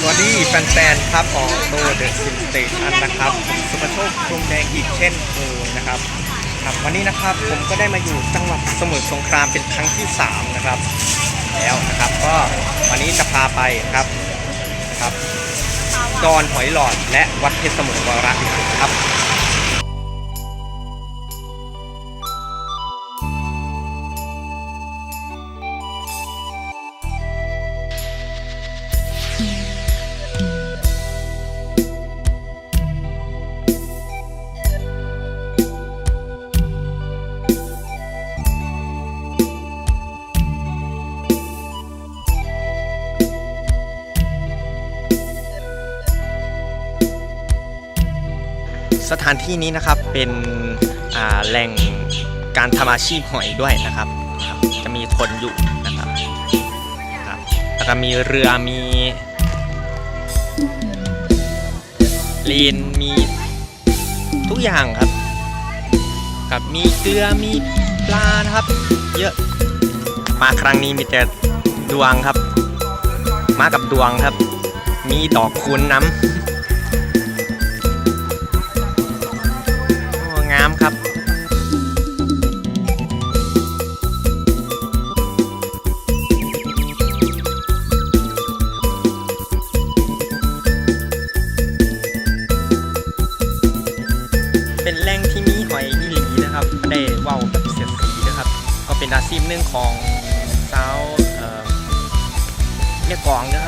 สวัสดีแฟนๆครับของโตเดอะซินสเตชันนะครับผมสุภโชคพรหมแดงอีกเช่นเคยนะครับครับวันนี้นะครับผมก็ได้มาอยู่จังหวัดสมุทรสงครามเป็นครั้งที่ 3 นะครับ แล้วนะครับก็วันนี้จะพาไปนะครับนะครับดอนหอยหลอดและวัดเพชรสมุทรวรวิหารครับ สถานที่นี้นะครับเป็นแหล่งการทำอาชีพหอยด้วยนะครับครับ จะมีคนอยู่นะครับครับแล้วก็มีเรือมีลีนมีทุกอย่างครับกับมีเกลือมีปลานะครับ เยอะมาครั้งนี้มีแต่ดวงครับ มากับดวงครับ มีดอกคูณน้ำ อาชีพหนึ่งของสาวเอ่อแม่กองนะ